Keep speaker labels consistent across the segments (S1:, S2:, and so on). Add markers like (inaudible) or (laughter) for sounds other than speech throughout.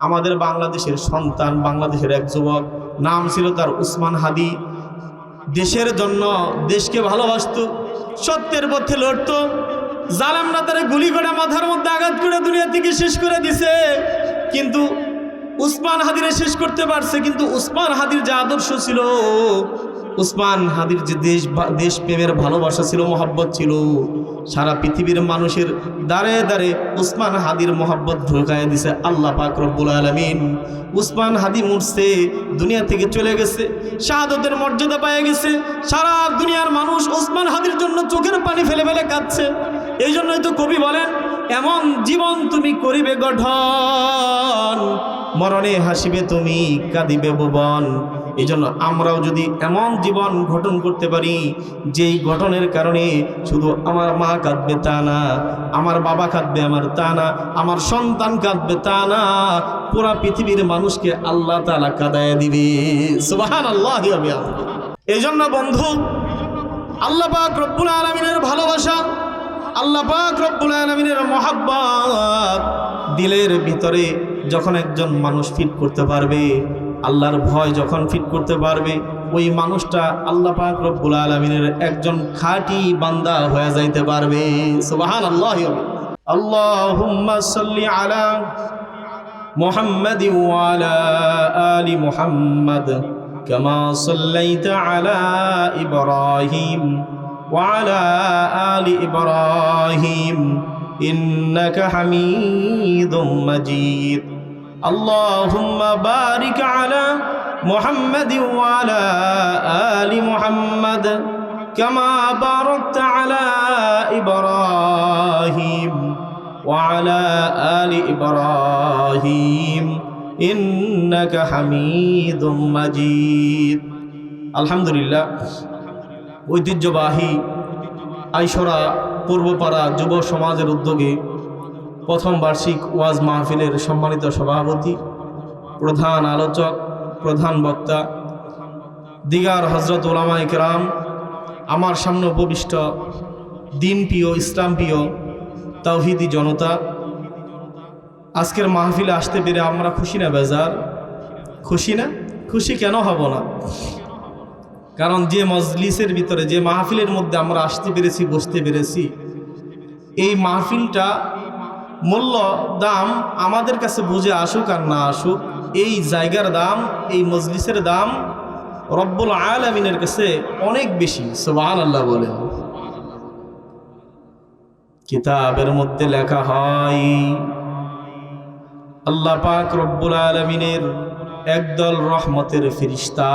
S1: আমাদের বাংলাদেশের সন্তান, বাংলাদেশের এক যুবক, নাম ছিল তার উসমান হাদি। দেশের জন্য দেশকে ভালোবাসত, সত্যের পথে লড়ত। জালামরা তারা গুলি করে মাথার মধ্যে আঘাত করে দুনিয়া থেকে শেষ করে দিছে। কিন্তু উসমান হাদিরে শেষ করতে পারছে, কিন্তু উসমান হাদির যে আদর্শ ছিল উসমান হাদির যে দেশ দেশ প্রেমের ভালোবাসা ছিল, মহাব্বত ছিল, সারা পৃথিবীর মানুষের দাঁড়ে দাঁড়ে উসমান হাদির মহাব্বত ঢোকায় দিছে আল্লাহ পাক রব্বুল আলমিন। উসমান হাদি মুরছে, দুনিয়া থেকে চলে গেছে, শাহাদতের মর্যাদা পেয়ে গেছে, সারা দুনিয়ার মানুষ উসমান হাদির জন্য চোখের পানি ফেলে ফেলে কাঁদছে। এই জন্যই তো কবি বলেন, এমন জীবন তুমি করিবে গঠন, মরণে হাসিবে তুমি, কাঁদিবে ভুবন এই জন্য আমরাও যদি এমন জীবন গঠন করতে পারি, যেই গঠনের কারণে শুধু আমার মা কাঁদবে তা না, আমার বাবা কাঁদবে, আমার তা না, আমার সন্তান কাঁদবে তা না, পুরা পৃথিবীর মানুষকে আল্লাহ তালা কাদায় দিবে। সুবাহান আল্লাহ এই জন্য বন্ধু, আল্লাহ পাক রব্বুল আলমিনের ভালোবাসা, আল্লাহ পাক রব্বুল আলমিনের মহাব্বত দিলের ভিতরে যখন একজন মানুষ ফিট করতে পারবে আল্লাহর ভয় যখন ফিট করতে পারবে ওই মানুষটা আল্লাহ পাক রব্বুল আলমিনের একজন খাঁটি বান্দা হয়ে যাইতে পারবে সুবাহান আল্লাহ আল্লাহুম্মা সাল্লি আলা মুহাম্মাদি ওয়ালা আলি মুহাম্মাদ কামা সাল্লাইতা আলা ইব্রাহিম وعلى آل إبراهيم إنك حميد مجيد اللهم بارك على محمد وعلى آل محمد كما باركت على إبراهيم وعلى آل إبراهيم إنك حميد مجيد الحمد لله ঐতিহ্যবাহী আইসরা পূর্বপাড়া যুব সমাজের উদ্যোগে প্রথম বার্ষিক ওয়াজ মাহফিলের সম্মানিত সভাপতি, প্রধান আলোচক, প্রধান বক্তা, দিগার হজরত ওলামা ইকরাম আমার সামনে উপবিষ্ট দিন প্রিয়, ইসলাম প্রিয়, তাওহিদি জনতা, আজকের মাহফিলে আসতে পেরে আমরা খুশি না বেজার? খুশি না? খুশি কেন হব না? কারণ যে মজলিসের ভিতরে, যে মাহফিলের মধ্যে আমরা আসতে পেরেছি, বসতে পেরেছি, এই মাহফিলটা মূল্য দাম আমাদের কাছে বুঝে আসুক আর না আসুক, এই জায়গার দাম, এই মজলিসের দাম রব্বুল আলমিনের কাছে অনেক বেশি সোবাহান আল্লাহ বলেন। কিতাবের মধ্যে লেখা হয়, আল্লাহ পাক রব্বুল আলমিনের একদল রহমতের ফিরিস্তা।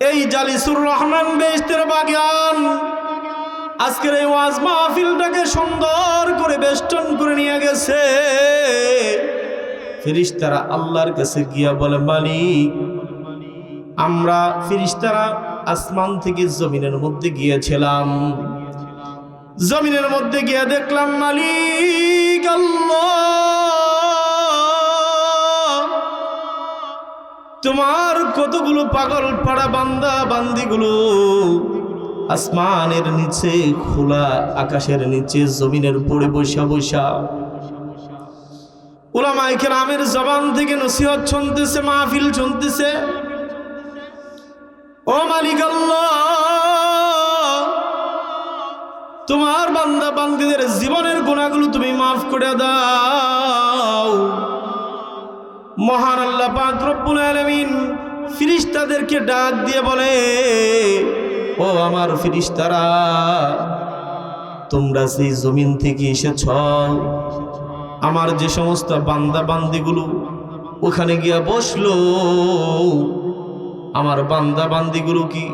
S1: এই জালিসুর রহমান বেস্তের বাগান আজকের এই ওয়াজ মাহফিলটাকে সুন্দর করে বেষ্টন করে নিয়ে গেছে। ফিরিস্তারা আল্লাহর কাছে গিয়া বলে, মালিক, আমরা ফিরিস্তারা আসমান থেকে জমিনের মধ্যে গিয়েছিলাম। জমিনের মধ্যে গিয়া দেখলাম, মালিক তোমার কতগুলো পাগল পাড়া বান্দা বান্দিগুলো আসমানের নিচে, খোলা আকাশের নিচে, জমিনের উপরে বৈশা বৈশা। ওলামাইকের আমের জবান থেকে নসিহত শুনতেছে, মাহফিল শুনতেছে। ও মালিক তোমার বান্দা বান্দিদের জীবনের গুণাগুলো তুমি মাফ করে দাও। মহান আল্লাহ পাক রব্বুল আলামিন ফিরিস্তাদেরকে ডাক দিয়ে বলে ও আমার ফিরিস্তারা, তোমরা সেই জমিন থেকে এসেছ, আমার যে সমস্ত বান্দা বান্দিগুলো ওখানে গিয়া বসল, আমার বান্দা বান্দিগুলো কি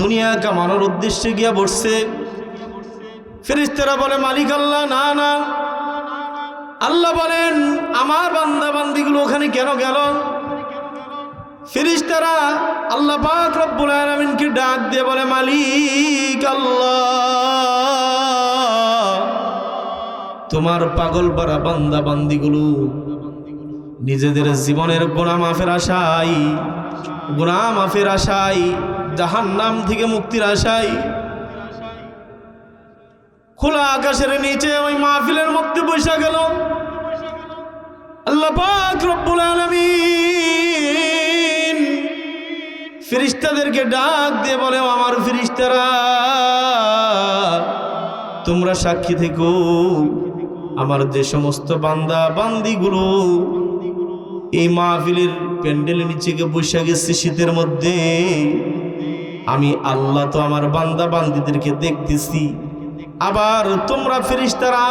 S1: দুনিয়া কামানোর উদ্দেশ্যে গিয়া বসছে? ফিরিস্তারা বলে, মালিক আল্লাহ, না না। আল্লাহ বলেন, আমার বান্দা বান্দিগুলো ওখানে কেন গেল? ফিরিস্তারা আল্লাহ পাক রব্বুল আলামিনকে ডাক দিয়ে বলে, মালিক আল্লাহ, তোমার পাগল পাড়া বান্দা বান্দিগুলো, নিজেদের জীবনের গোনা মাফের আশাই গোনা মাফের আশাই জাহান নাম থেকে মুক্তির আশাই খোলা আকাশের নিচে ওই মাহফিলের মধ্যে বসে গেল। আল্লাহ পাক রব্বুল আলামিন ফিরিস্তাদেরকে ডাক দিয়ে বলে আমার ফিরিস্তারা তোমরা সাক্ষী থেকো। আমার যে সমস্ত বান্দা বান্দিগুলো, এই মাহফিলের প্যান্ডেলের নিচে বসে গেছে শীতের মধ্যে, আমি আল্লাহ তো আমার বান্দা বান্দিদেরকে দেখতেছি। আবার তোমরা ফেরিস্তারা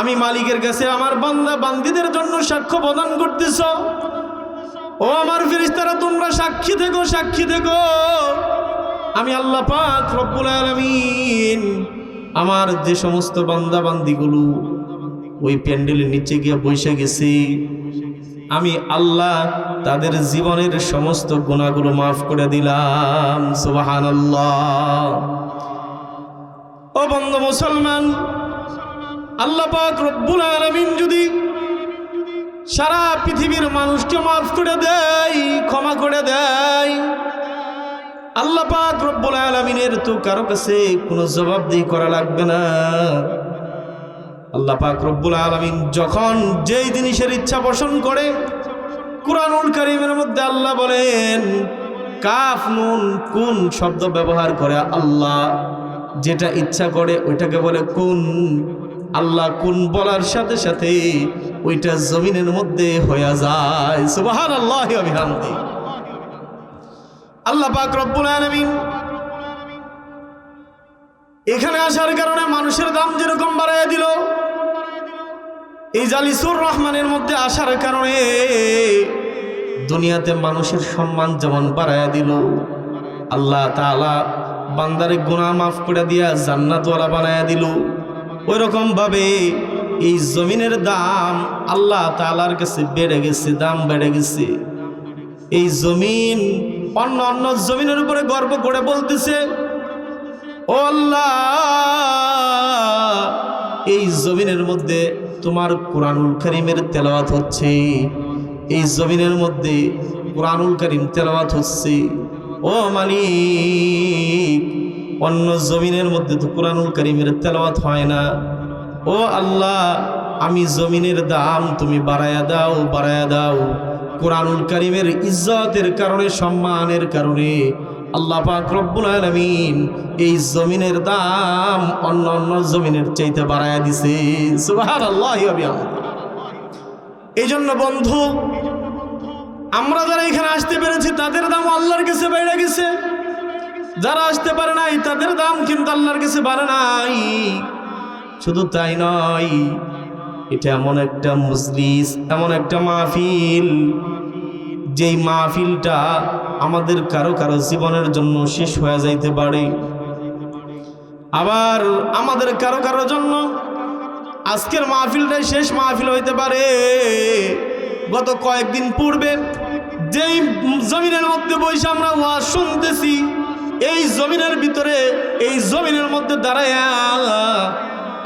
S1: আমি মালিকের কাছে আমার বান্দা বান্দিদের জন্য সাক্ষ্য প্রদান করতেছ। ও আমার ফেরিস্তারা তোমরা সাক্ষী থেকো সাক্ষী থেকো। আমি আল্লাহ পাক রব্বুল আলামিন আমার যে সমস্ত বান্দা বান্দিগুলো ওই প্যান্ডেলের নিচে গিয়ে বসে গেছি। আমি আল্লাহ তাদের জীবনের সমস্ত গুণাগুলো মাফ করে দিলাম সুবাহান ও বন্ধ মুসলমান, আল্লাহ পাক রব্বুল আলামিন যদি সারা পৃথিবীর মানুষকে মাফ করে দেয় ক্ষমা করে দেয় আল্লাহ পাক রব্বুল আলামিনের তো কারও কাছে কোনো জবাবদিহি করা লাগবে না। আল্লাহ পাক রব্বুল আলামিন যখন যেই জিনিসের ইচ্ছা পোষণ করে, কুরআনুল কারীমের মধ্যে আল্লাহ বলেন, কাফ, নুন, কোন শব্দ ব্যবহার করে আল্লাহ, যেটা ইচ্ছা করে ওইটাকে বলে কোন। আল্লাহ কোন বলার সাথে সাথে ওইটা জমিনের মধ্যে হয়ে যায়। সুবহানাল্লাহি ওয়া বিহামদিহি আল্লাহ পাক রব্বুল আলামিন এখানে আসার কারণে মানুষের দাম যেরকম বাড়াইয়া দিল, এই জালিসুর রহমানের মধ্যে আসার কারণে দুনিয়াতে মানুষের সম্মান যেমন বাড়াইয়া দিল, আল্লাহ তাআলা বান্দারে গুনাহ মাফ করে দিয়া জান্নাতওয়ালা বানায়া দিল। ওই রকম ভাবে এই জমিনের দাম আল্লাহ তাআলার কাছে বেড়ে গেছে, দাম বেড়ে গেছে। এই জমিন অন্য অন্য জমিনের উপরে গর্ব করে বলতেছে, ও আল্লাহ, এই জমিনের মধ্যে তোমার কোরআনুল করিমের তেলাওয়াত হচ্ছে। এই জমিনের মধ্যে কোরআনুল করিম তেলাওয়াত হচ্ছে। ও মালিক অন্য জমিনের মধ্যে তো কোরআনুল করিমের তেলাওয়াত হয় না। ও আল্লাহ, আমি জমিনের দাম তুমি বাড়ায়া দাও বাড়ায়া দাও। কোরআনুল করিমের ইজ্জতের কারণে, সম্মানের কারণে আল্লাহ পাক রব্বুল আলামিন এই জমিনের দাম অন্য অন্য জমিনের চাইতে বাড়ায়া দিছে। বিহামদিহি। এই জন্য বন্ধু, আমরা যারা এখানে আসতে পেরেছি, তাদের দাম আল্লাহর কাছে বেড়ে গেছে। যারা আসতে পারে নাই, তাদের দাম কিন্তু আল্লাহর কাছে বাড়ে নাই। শুধু তাই নয়, এটা এমন একটা মজলিস, এমন একটা মাহফিল। যেই মাহফিলটা আমাদের কারও কারও জীবনের জন্য শেষ হয়ে যাইতে পারে। আবার আমাদের কারও কারও জন্য আজকের মাহফিলটাই শেষ মাহফিল হইতে পারে। গত কয়েকদিন পূর্বে যেই জমিনের মধ্যে বসে আমরা ওয়াজ শুনতেছি এই জমিনের ভিতরে, এই জমিনের মধ্যে দাঁড়ায়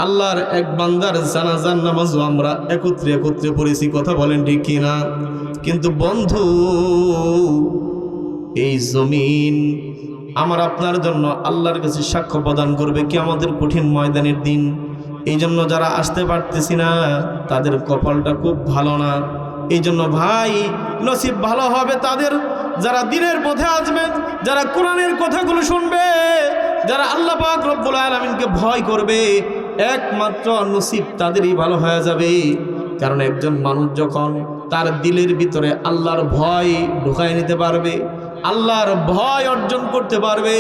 S1: আল্লাহর এক বান্দার জানাজার নামাজও আমরা একত্রে একত্রে পড়েছি, কথা বলেন ঠিক কিনা? কিন্তু বন্ধু, এই জমিন আমার আপনার জন্য আল্লাহর কাছে সাক্ষ্য প্রদান করবে কি আমাদের কঠিন ময়দানের দিন? এই জন্য যারা আসতে পারতেছি না, তাদের কপালটা খুব ভালো না। এই জন্য ভাই, নসিব ভালো হবে তাদের যারা দিনের পথে আসবে, যারা কোরআনের কথাগুলো শুনবে, যারা আল্লাহ পাক রব্বুল আলমিনকে ভয় করবে, একমাত্র নসিব তাদেরই ভালো হয়ে যাবে। কারণ একজন মানুষ যখন তার দিলের ভিতরে আল্লাহর ভয় ঢুকায় নিতে পারবে, আল্লাহর ভয় অর্জন করতে পারবে,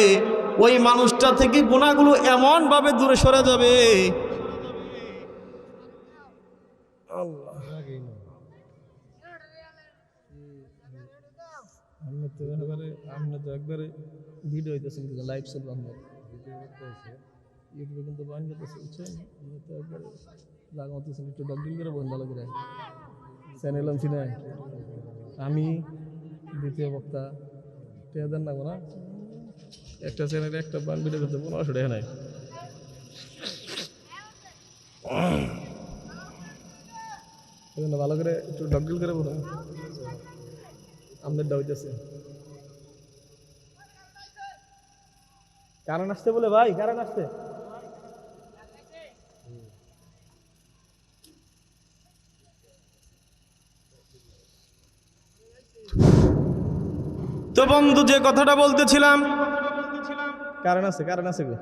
S1: ওই মানুষটা থেকে গুণাগুলো এমনভাবে দূরে সরে যাবে।
S2: আমরা তো একবারে আমরা তো একবারে ভিডিও হইতেছে কিন্তু লাইভ চলবে আমরা ইউটিউবে কিন্তু বান যেতেছে বুঝছেন? আমরা তো একবারে লাগাতেছেন একটু ডগডিল করে বন্ধ ভালো করে চ্যানেল আনছি না আমি দ্বিতীয় বক্তা। টেয়া দেন না না একটা চ্যানেলে একটা বান ভিডিও করতে পনেরোশো টাকা নাই ভালো করে একটু ডগডিল করে বলুন আপনার দাইতেছে কারণ আসতে বলে ভাই কারণ আসতে
S1: তো বন্ধু যে কথাটা বলতেছিলাম
S2: কারণ আছে কারণ আছে গো।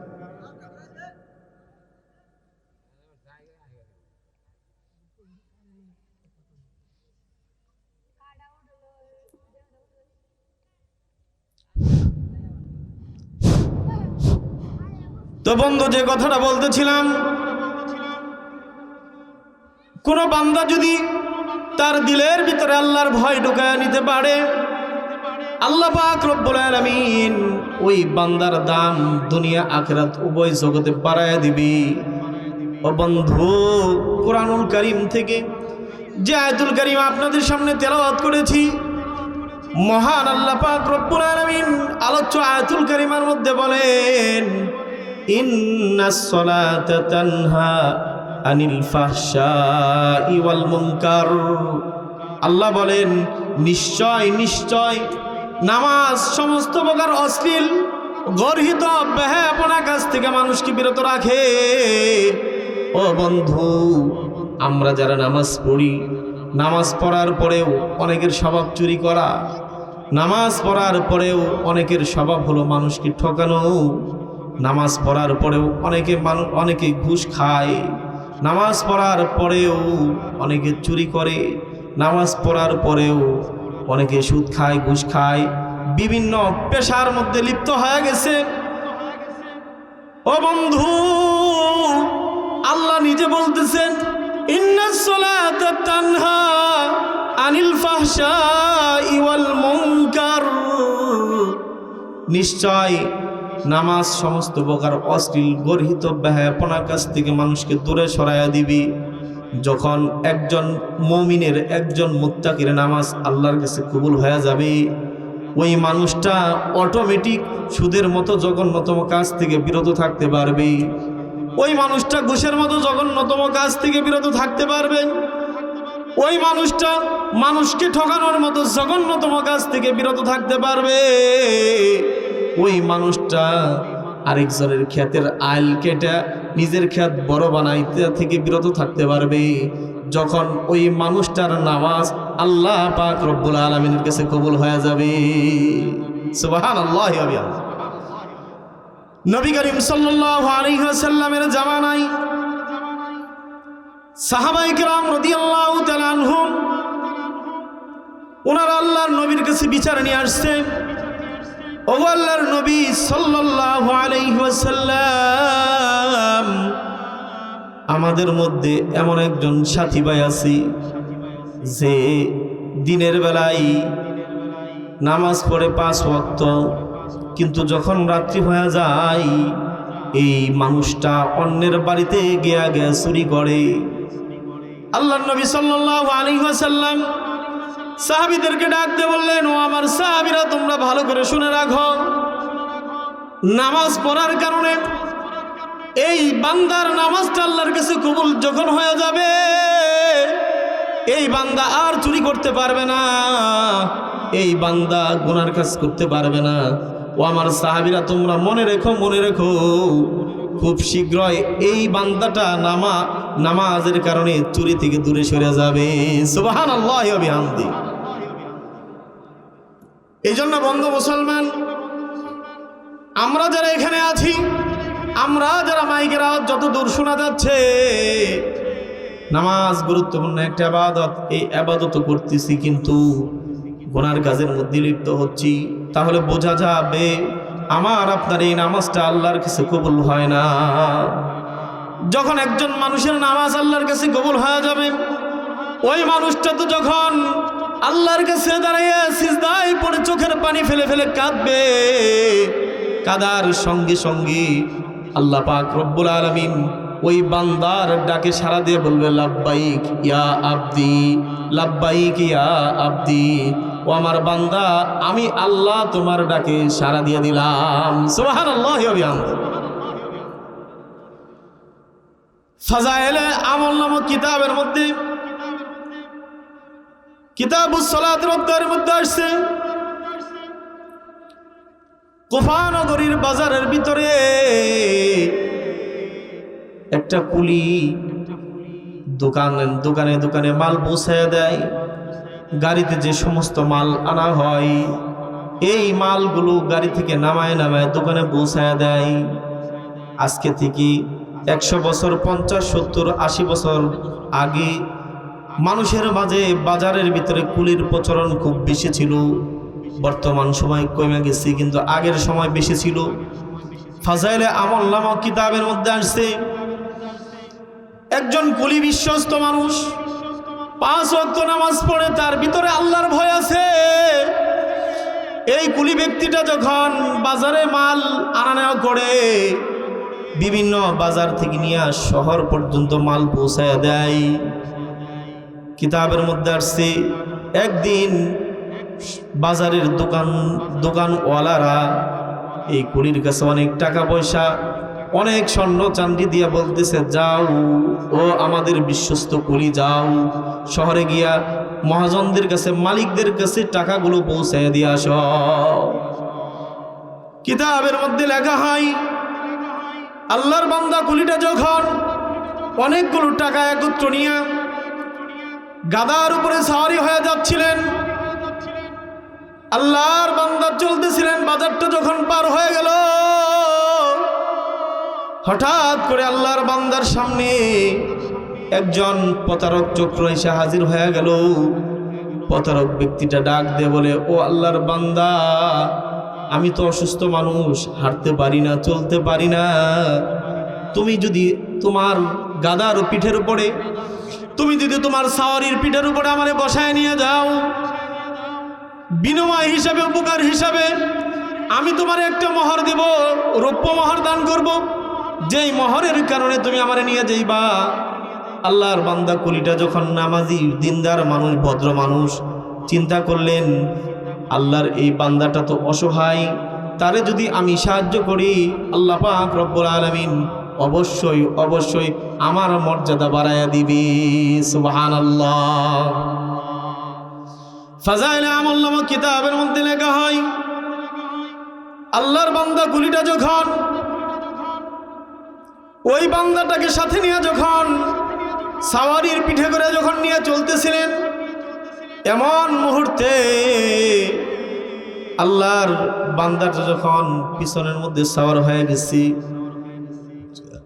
S1: তো বন্ধু, যে কথাটা বলতেছিলাম, কোন বান্দা যদি তার দিলের ভিতরে আল্লাহর ভয় ঢুকায় নিতে পারে, আল্লাহ পাক রব্বুল ওই বান্দার দাম দুনিয়া আখরাত উভয় জগতে বাড়ায় দিবি। ও বন্ধু, কোরআনুল করিম থেকে যে আয়াতুল করিম আপনাদের সামনে তেলাওয়াত করেছি, মহান আল্লাহ পাক রব্বুল আলামিন আলোচ্য আয়াতুল করিমার মধ্যে বলেন আনিল আল্লাহ বলেন, নিশ্চয় নিশ্চয়, নামাজ সমস্ত প্রকার অশ্লীল, গর্হিত বেহাপনা কাছ থেকে মানুষকে বিরত রাখে। ও বন্ধু, আমরা যারা নামাজ পড়ি, নামাজ পড়ার পরেও অনেকের স্বভাব চুরি করা, নামাজ পড়ার পরেও অনেকের স্বভাব হলো মানুষকে ঠকানো। নামাজ পড়ার পরেও অনেকে মানুষ অনেকে ঘুষ খায়। নামাজ পড়ার পরেও অনেকে চুরি করে। নামাজ পড়ার পরেও অনেকে সুদ খায়, ঘুষ খায়। বিভিন্ন পেশার মধ্যে লিপ্ত হয়ে গেছে। ও বন্ধু, আল্লাহ নিজে বলতেছেন আনিল ফাহশাই ওয়াল মুনকার। নিশ্চয় নামাজ সমস্ত প্রকার অশ্লীল, গর্হিত ব্যাহাপনার কাছ থেকে মানুষকে দূরে সরাইয়া দিবি। যখন একজন মমিনের, একজন মুত্তাকির নামাজ আল্লাহর কাছে কবুল হয়ে যাবে, ওই মানুষটা অটোমেটিক সুদের মতো জঘন্যতম কাজ থেকে বিরত থাকতে পারবে। ওই মানুষটা ঘুষের মতো জঘন্যতম কাজ থেকে বিরত থাকতে পারবে। ওই মানুষটা মানুষকে ঠকানোর মতো জঘন্যতম কাজ থেকে বিরত থাকতে পারবে। ওই মানুষটা আরেকজনের ক্ষেতের আইল কেটে নিজের ক্ষেত বড় বানাইতে থেকে বিরত থাকতে পারবে। যখন ওই মানুষটার নামাজ আল্লাহ পাক রব্বুল আলমিনের কাছে কবুল হয়ে যাবে। সুবাহান আল্লাহ নবী করিম সাল্লাল্লাহু আলাইহি ওয়াসাল্লামের জামানায় সাহাবাই কেরাম রাদিয়াল্লাহু তাআলা আনহুম, ওনারা আল্লাহর নবীর কাছে বিচার নিয়ে আসছে ও আল্লাহর নবী সাল্লাল্লাহু আলাইহি ওয়াসাল্লাম, আমাদের মধ্যে এমন একজন সাথী ভাই আছে যে দিনের বেলায় নামাজ পড়ে পাঁচ ওয়াক্ত, কিন্তু যখন রাত্রি হয়ে যায়, এই মানুষটা অন্যের বাড়িতে গিয়া গিয়া চুরি করে। আল্লাহ নবী সাল্লাল্লাহু আলাইহি ওয়াসাল্লাম সাহাবীদেরকে ডাকতে বললেন, ও আমার সাহাবিরা, তোমরা ভালো করে শুনে রাখো। নামাজ পড়ার কারণে এই বান্দার নামাজটা আল্লাহর কাছে কবুল যখন হয়ে যাবে, এই বান্দা আর চুরি করতে পারবে না, এই বান্দা গুনার কাজ করতে পারবে না। ও আমার সাহাবিরা, তোমরা মনে রেখো মনে রেখো, খুব শীঘ্রই এই বান্দাটা নামা নামাজের কারণে চুরি থেকে দূরে সরে যাবে। এই জন্য বন্ধু মুসলমান, আমরা যারা এখানে আছি, আমরা যারা মাইকের আওয়াজ যত দূর শোনা যাচ্ছে, নামাজ গুরুত্বপূর্ণ একটা আবাদত। এই আবাদত করতেছি কিন্তু গোনার কাজের মধ্যে লিপ্ত হচ্ছি। তাহলে বোঝা যাবে, আমার আপনার এই নামাজটা আল্লাহর কাছে কবুল হয় না। যখন একজন মানুষের নামাজ আল্লাহর কাছে কবুল হয়ে যাবে, ওই মানুষটা তো যখন আল্লাহর কাছে দাঁড়াইয়া সিজদায় পড়ে চোখের পানি ফেলে ফেলে কাঁদবে, কাদার সঙ্গে সঙ্গে আল্লাহ পাক রব্বুল আলমিন ওই বান্দার ডাকে সারা দিয়ে বলবে লাভবাইক ইয়া আব্দি লাভবাইক ইয়া আব্দি। ও আমার বান্দা, আমি আল্লাহ তোমার ডাকে সারা দিয়ে দিলাম। সুবাহান আল্লাহ ফাজাইলে আমল নামক কিতাবের মধ্যে, কিতাবুস সালাতের অধ্যায়ের মধ্যে আসছে কোফানগরীর বাজারের ভিতরে একটা কুলি দোকান দোকানে দোকানে মাল পৌঁছায় দেয়। গাড়িতে যে সমস্ত মাল আনা হয়, এই মালগুলো গাড়ি থেকে নামায় নামায় দোকানে পৌঁছায় দেয়। আজকে থেকে একশো বছর, পঞ্চাশ, সত্তর, আশি বছর আগে মানুষের মাঝে বাজারের ভিতরে কুলির প্রচলন খুব বেশি ছিল। বর্তমান সময় কমে গেছে, কিন্তু আগের সময় বেশি ছিল। ফাজাইলে আমল নামক কিতাবের মধ্যে আসছে, একজন কুলি বিশ্বস্ত মানুষ পাঁচ অক্ত নামাজ পড়ে, তার ভিতরে আল্লাহর ভয় আছে। এই কুলি ব্যক্তিটা যখন বাজারে মাল আনা নেওয়া করে বিভিন্ন বাজার থেকে নিয়ে শহর পর্যন্ত মাল পৌঁছায় দেয়। কিতাবের মধ্যে আসছে, একদিন বাজারের দোকান, দোকানওয়ালারা এই কুলির কাছে অনেক টাকা পয়সা, অনেক স্বর্ণ চান্দি দিয়ে বলতেছে, যাও, ও আমাদের বিশ্বস্ত কুলি যাও। শহরে গিয়া মহাজনদের কাছে, মালিকদের কাছে টাকাগুলো পৌঁছায় দিয়ে আস। কিতাবের মধ্যে লেখা হয় আল্লাহর বান্দা কুলিটা যখন অনেকগুলো টাকা একত্র নিয়ে গাদার উপরে সাওয়ারি হয়ে যাচ্ছিলেন, আল্লাহর বান্দা চলতেছিলেন, বাজারটা যখন পার হয়ে গেল, হঠাৎ করে আল্লাহর বান্দার সামনে একজন প্রতারক চক্র এসে হাজির হয়ে গেল। প্রতারক ব্যক্তিটা ডাক দিয়ে বলে, ও আল্লাহর বান্দা আমি তো অসুস্থ মানুষ, হাঁটতে পারি না, চলতে পারি না। তুমি যদি তোমার গাদার পিঠের উপরে, তুমি যদি তোমার সাওয়ারির পিঠের উপরে আমারে বসায় নিয়ে যাও, বিনিময় হিসাবে, উপকার হিসাবে, আমি তোমার একটা মোহর দেব, রৌপ্য মোহর দান করব। যেই মোহরের কারণে তুমি আমারে নিয়ে যাইবা। আল্লাহর বান্দা কুলিটা যখন নামাজি, দিনদার মানুষ, ভদ্র মানুষ, চিন্তা করলেন আল্লাহর এই বান্দাটা তো অসহায়। তারে যদি আমি সাহায্য করি, আল্লাহ পাক রব্বুল আলমিন অবশ্যই অবশ্যই আমার মর্যাদা বাড়াইয়া দিবি। সুবাহান আল্লাহ ফাজাইলে আমল নামক কিতাবের মধ্যে লেখা হয়, আল্লাহর বান্দা গুলিটা যখন, ওই বান্দাটাকে সাথে নিয়ে যখন, সাওয়ারির পিঠে করে যখন নিয়ে চলতেছিলেন এমন মুহূর্তে আল্লাহর বান্দাটা যখন পিছনের মধ্যে সাওয়ার হয়ে গেছি,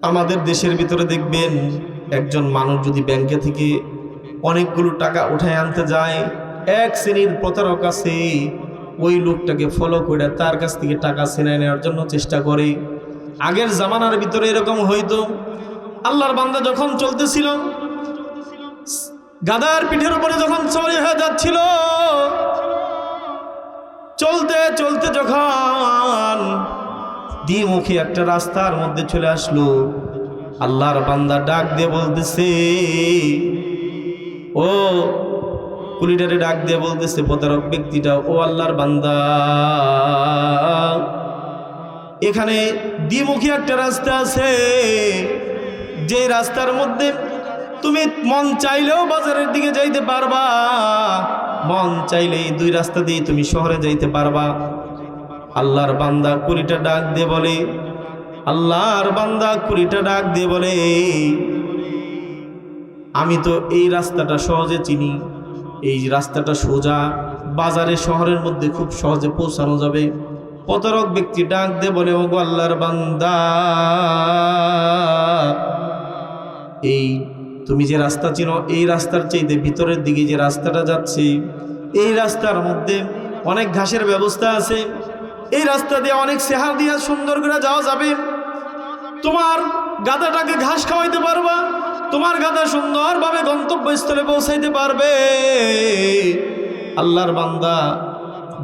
S1: আমাদের দেশের ভিতরে দেখবেন একজন মানুষ যদি ব্যাংকে থেকে অনেকগুলো টাকা উঠায় আনতে যায়, এক শ্রেণির প্রতারক আছে, ওই লোকটাকে ফলো করে তার কাছ থেকে টাকা ছিনায় নেওয়ার জন্য চেষ্টা করে। আগের জামানার ভিতরে এরকম হইতো। আল্লাহর বান্দা যখন চলতেছিল গাদার পিঠের উপরে যখন চলে হয়ে যাচ্ছিল, চলতে চলতে যখন দ্বিমুখী একটা রাস্তার মধ্যে চলে আসলো, আল্লাহর বান্দা ডাক দিয়ে বলতেছে, ও কুলিটারে ডাক দিয়ে বলতেছে, প্রতারক ব্যক্তিটা, ও আল্লাহর বান্দা, এখানে দ্বিমুখী একটা রাস্তা আছে, যে রাস্তার মধ্যে তুমি মন চাইলেও বাজারের দিকে যাইতে পারবা। মন চাইলে এই দুই রাস্তা দিয়ে তুমি শহরে যাইতে পারবা। আল্লাহর বান্দা কুড়িটা ডাক দিয়ে বলে, আল্লাহর বান্দা কুড়িটা ডাক দিয়ে বলে, আমি তো এই রাস্তাটা সহজে চিনি, এই রাস্তাটা সোজা, বাজারে শহরের মধ্যে খুব সহজে পৌঁছানো যাবে। প্রতারক ব্যক্তি ডাক দিয়ে বলে ও আল্লাহর বান্দা, এই তুমি যে রাস্তা চিনো, এই রাস্তার চাইতে ভিতরের দিকে যে রাস্তাটা যাচ্ছে, এই রাস্তার মধ্যে অনেক ঘাসের ব্যবস্থা আছে। এই রাস্তা দিয়ে অনেক সেহার দিয়ে সুন্দর করে যাওয়া যাবে। তোমার গাদাটাকে ঘাস খাওয়াইতে পারবা, তোমার গাদা সুন্দরভাবে গন্তব্যস্থলে পৌঁছাইতে পারবে। আল্লাহর বান্দা,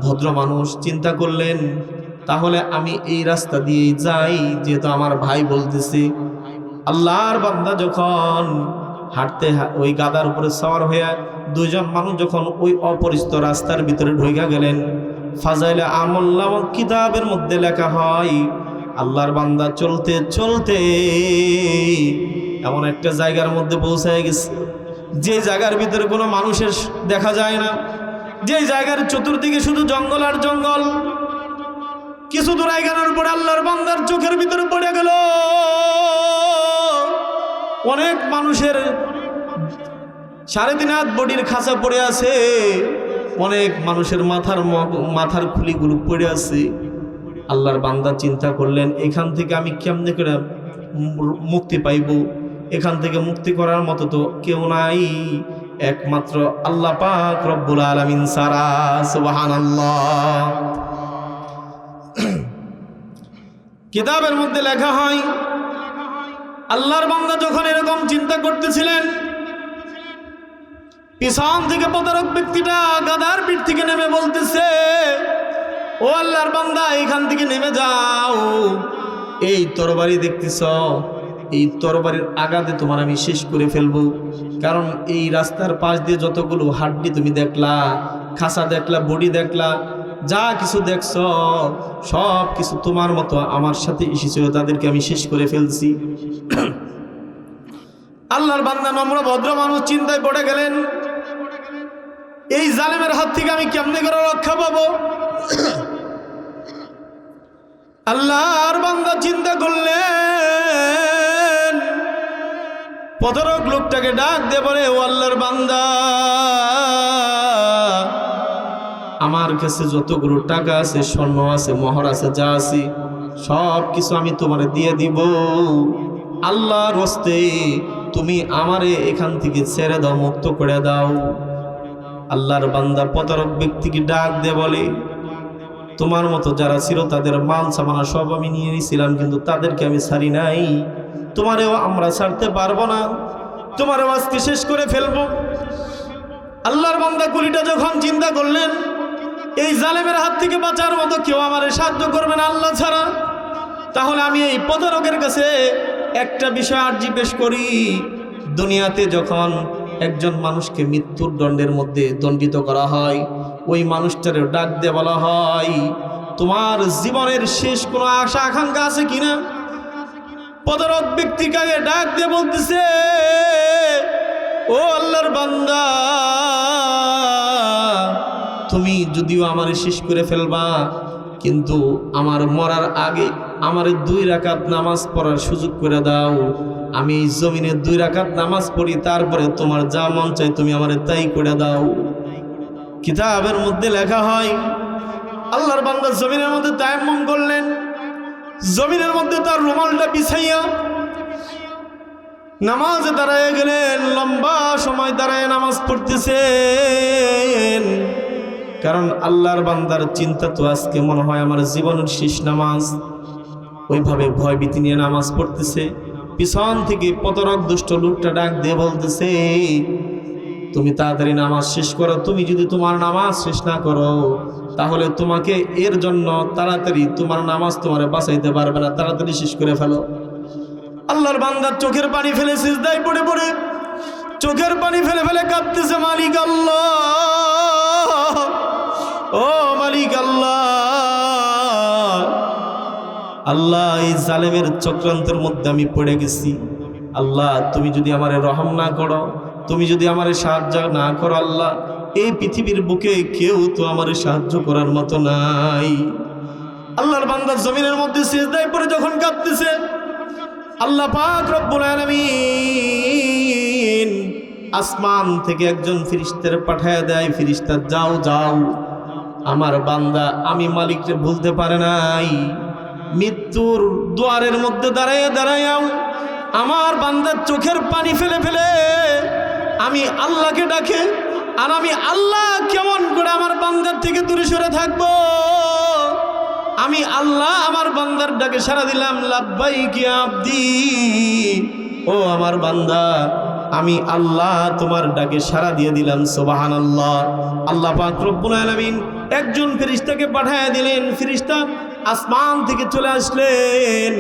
S1: ভদ্র মানুষ, চিন্তা করলেন, তাহলে আমি এই রাস্তা দিয়ে যাই যেহেতু আমার ভাই বলতেছে। আল্লাহর বান্দা যখন হাঁটতে ওই গাদার উপরে সওয়ার হইয়া দুইজন মানুষ যখন ওই অপরিচিত রাস্তার ভিতরে ঢুইকা গেলেন, ফাজাইলে আমল্লাম কিতাবের মধ্যে লেখা হয়, আল্লাহর বান্দা চলতে চলতে এমন একটা জায়গার মধ্যে পৌঁছায় গেছে। যে জায়গার ভিতরে কোনো মানুষের দেখা যায় না। যে জায়গার চতুর্দিকে শুধু জঙ্গল আর জঙ্গল। কিছু দূর এগানোর পরে আল্লাহর বান্দার চোখের ভিতরে পড়ে গেল। অনেক মানুষের সাড়ে তিন হাত বডির খাঁচা পড়ে আছে, অনেক মানুষের মাথার মাথার খুলিগুলো পড়ে আছে। আল্লাহর বান্দা চিন্তা করলেন, এখান থেকে আমি কেমনে করে মুক্তি পাইব? এখান থেকে মুক্তি করার মতো তো কেউ নাই। একমাত্র আল্লাহ পাক রব্বুল আলামিন সারা সুবহানাল্লাহ। (clears throat) কিতাবের মধ্যে লেখা হয় আল্লাহর বান্দা যখন এরকম চিন্তা করতেছিলেন, পিছন থেকে প্রতারক ব্যক্তিটা গাদার পিঠ থেকে নেমে বলতেছে, ও আল্লাহর বান্দা এখান থেকে নেমে যাও। এই তরবারি দেখতেছ, এই তরবারির আগাতে তোমার আমি শেষ করে ফেলব। কারণ এই রাস্তার পাশ দিয়ে যতগুলো হাড্ডি তুমি দেখলা খাসা দেখলা, বডি দেখলা যা কিছু দেখছ, সব কিছু তোমার মতো আমার সাথে এসেছিল, তাদেরকে আমি শেষ করে ফেলছি। আল্লাহর বান্দা নম্র, ভদ্র মানুষ চিন্তায় পড়ে গেলেন, এই জালেমের হাত থেকে আমি কেমনে করে রক্ষা পাবো? আল্লাহর বান্দা চিন্তা করলেন প্রতারক লোকটাকে ডাক দে বলে, ও আল্লাহর বান্দা আমার কাছে যতগুলো টাকা আছে, স্বর্ণ আছে, মহর আছে, যা আছে সব কিছু আমি তোমার দিয়ে দিব। আল্লাহর হস্তে তুমি আমারে এখান থেকে ছেড়ে দাও, মুক্ত করে দাও। আল্লাহর বান্দা প্রতারক ব্যক্তিকে ডাক দে বলে, তোমার মতো যারা ছিল তাদের মাল সামানা সব আমি নিয়ে নিয়েছিলাম, কিন্তু তাদেরকে আমি ছাড়ি নাই। তোমারেও আমরা ছাড়তে পারব না। তোমারও আজকে শেষ করে ফেলব। আল্লাহর বান্দা কুলিটা যখন চিন্তা করলেন এই জালেমের হাত থেকে বাঁচার মতো কেউ আমার সাহায্য করবে না আল্লাহ ছাড়া। তাহলে আমি এই প্রতারকের কাছে একটা বিষয় আর্জি পেশ করি। দুনিয়াতে যখন একজন মানুষকে মৃত্যুর দণ্ডের মধ্যে দণ্ডিত করা হয়, ওই মানুষটারে ডাক দিয়ে বলা হয়, তোমার জীবনের শেষ কোনো আশা আকাঙ্ক্ষা আছে কিনা? প্রতারক ব্যক্তিকে আগে ডাক দিয়ে বলতেছে, ও আল্লাহর বান্দা তুমি যদিও আমার শেষ করে ফেলবা, কিন্তু আমার মরার আগে আমার দুই রাকাত নামাজ পড়ার সুযোগ করে দাও। আমি এই জমিনে দুই রাকাত নামাজ পড়ি, তারপরে তোমার যা মন চাই তুমি আমার তাই করে দাও। কিতাবের মধ্যে লেখা হয়, আল্লাহর বান্দা জমিনের মধ্যে তায়াম্মম করলেন, জমিনের মধ্যে তার রুমালটা বিছাইয়া নামাজে দাঁড়ায় গেলেন, লম্বা সময় দাঁড়ায় নামাজ পড়তেছেন। কারণ আল্লাহর বান্দার চিন্তা তো আজকে মনে হয় আমার জীবনের শেষ নামাজ। ওইভাবে ভয় ভীতি নিয়ে নামাজ পড়তেছে। পিছন থেকে প্রতারক দুষ্ট লোকটা ডাক দিয়ে বলতেছে, তুমি তাড়াতাড়ি নামাজ শেষ করো। তুমি যদি তোমার নামাজ শেষ না করো, তাহলে তোমাকে এর জন্য তাড়াতাড়ি তোমার নামাজ তোমার বাঁচাইতে পারবে না। তাড়াতাড়ি শেষ করে ফেলো। আল্লাহর বান্দার চোখের পানি ফেলে সিজদায় পড়ে পড়ে, চোখের পানি ফেলে ফেলে কাঁদতেছে মালিক আল্লাহ! ও মালিক আল্লাহ। আল্লাহ, এই জালেমের চক্রান্তের মধ্যে আমি পড়ে গেছি। আল্লাহ, তুমি যদি আমারে রহম না করো, তুমি যদি আমারে সাহায্য না করো আল্লাহ, এই পৃথিবীর বুকে কেউ তো আমারে সাহায্য করার মতো নাই। আল্লাহর বান্দার জমিনের মধ্যে সিজদায় পড়ে যখন কাঁদতেছে, আল্লাহ পাক রব্বুল আলামিন আসমান থেকে একজন ফিরিস্তার পাঠায় দেয় ফিরিস্তা যাও যাও। আমার বান্দা, আমি মালিককে ভুলতে পারে নাই। মৃত্যুর দুয়ারের মধ্যে দাঁড়াইয়া দাঁড়াইয়াও আমার বান্দার চোখের পানি ফেলে ফেলে আমি আল্লাহকে ডাকে আর আমি আল্লাহ কেমন করে আমার বান্দার থেকে দূরে সরে থাকব? আমি আল্লাহ আমার বান্দার ডাকে সারা দিলাম লাভবাই কি আব্দি, ও আমার বান্দা আমি আল্লাহ তোমার ডাকে সারা দিয়ে দিলাম সোবাহান আল্লাহ আল্লাহ পাক রব্বুল একজন ফেরিস্তাকে পাঠায় দিলেন। ফিরিস্তা আসমান থেকে চলে আসলেন।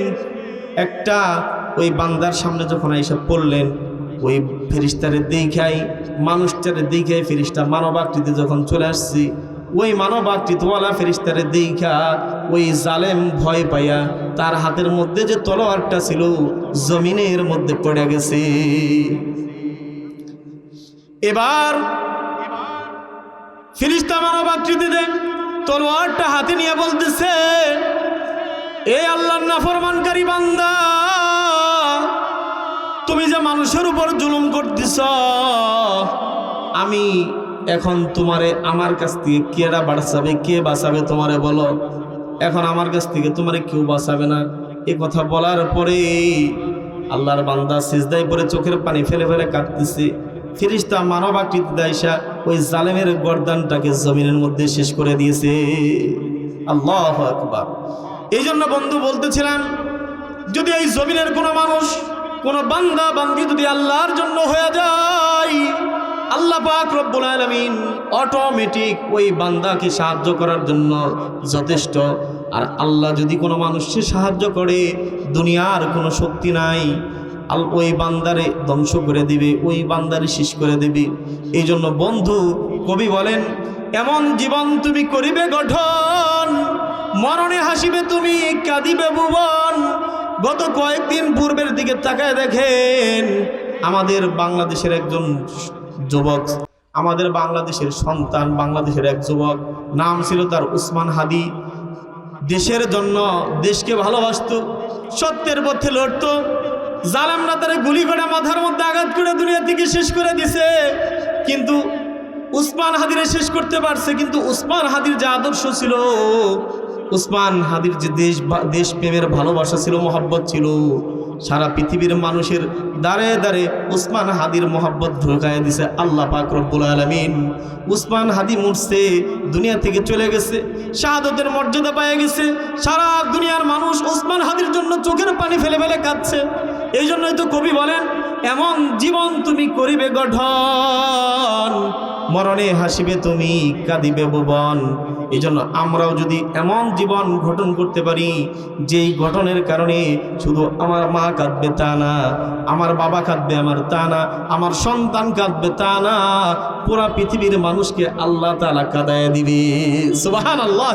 S1: একটা ওই বান্দার সামনে যখন এইসব পড়লেন, ওই ফেরিস্তারে দেখাই মানুষটারে দেখাই ফেরিস্তা মানব আকৃতি যখন চলে আসছি ওই মানব আকৃতিওয়ালা ফেরিস্তারে দেখা ওই জালেম ভয় পাইয়া তার হাতের মধ্যে যে তলোয়ারটা ছিল, জমিনের মধ্যে পড়ে গেছে। এবার ফিরিস্তা মানব আকৃতিতে তলোয়ারটা হাতে নিয়ে বলতেছে, এ আল্লাহ নাফরমানকারী বান্দা, তুমি যে মানুষের উপর জুলুম করতেছ, আমি এখন তোমারে আমার কাছ থেকে কেরা বাঁচাবে? কে বাঁচাবে তোমারে বলো? এখন আমার কাছ থেকে তোমারে কেউ বাঁচাবে না। এ কথা বলার পরে আল্লাহর বান্দা সিজদাই পরে চোখের পানি ফেলে ফেলে কাঁদতেছে। ফিরিস্তা মানব আকৃতি দায়সা ওই জালেমের গরদানটাকে জমিনের মধ্যে শেষ করে দিয়েছে। আল্লাহ আকবার। এই জন্য বন্ধু বলতেছিলাম, যদি এই জমিনের কোনো মানুষ, কোনো বান্দা, বান্দি যদি আল্লাহর জন্য হয়ে যায় আল্লাহ পাক রব্বুল আলামিন অটোমেটিক ওই বান্দাকে সাহায্য করার জন্য যথেষ্ট। আর আল্লাহ যদি কোনো মানুষকে সাহায্য করে, দুনিয়ার কোনো শক্তি নাই, আল ওই বান্দারে ধ্বংস করে দিবে, ওই বান্দারে শেষ করে দিবে। এই জন্য বন্ধু, কবি বলেন, এমন জীবন তুমি করিবে গঠন, মরণে হাসিবে তুমি, কাঁদিবে ভুবন। গত কয়েকদিন পূর্বের দিকে তাকায় দেখেন, আমাদের বাংলাদেশের একজন যুবক, আমাদের বাংলাদেশের সন্তান, বাংলাদেশের এক যুবক, নাম ছিল তার উসমান হাদি। দেশের জন্য দেশকে ভালোবাসতো, সত্যের পথে লড়তো। জালামরা তারা গুলি করে মাথার মধ্যে আঘাত করে দুনিয়া থেকে শেষ করে দিছে। কিন্তু উসমান হাদিরে শেষ করতে পারছে, কিন্তু উসমান হাদির যে আদর্শ ছিল, উসমান হাদির যে দেশ দেশ প্রেমের ভালোবাসা ছিল, মোহাব্বত ছিল সারা পৃথিবীর মানুষের দাঁড়ে দাঁড়ে উসমান হাদির মোহাব্বত ঢোকায় দিছে আল্লাহ পাক রব্বুল আলমিন। উসমান হাদি মুরছে, দুনিয়া থেকে চলে গেছে, শাহাদতের মর্যাদা পেয়ে গেছে, সারা দুনিয়ার মানুষ উসমান হাদির জন্য চোখের পানি ফেলে ফেলে কাঁদছে। এই জন্যই তো কবি বলেন, এমন জীবন তুমি করিবে গঠন মরণে হাসিবে তুমি, কাঁদিবে ভুবন এই জন্য আমরাও যদি এমন জীবন গঠন করতে পারি, যেই গঠনের কারণে শুধু আমার মা কাঁদবে তা না, আমার বাবা কাঁদবে, আমার তা না, আমার সন্তান কাঁদবে তা না, পুরা পৃথিবীর মানুষকে আল্লাহ তালা কাদায় দিবে। সুবাহান আল্লাহ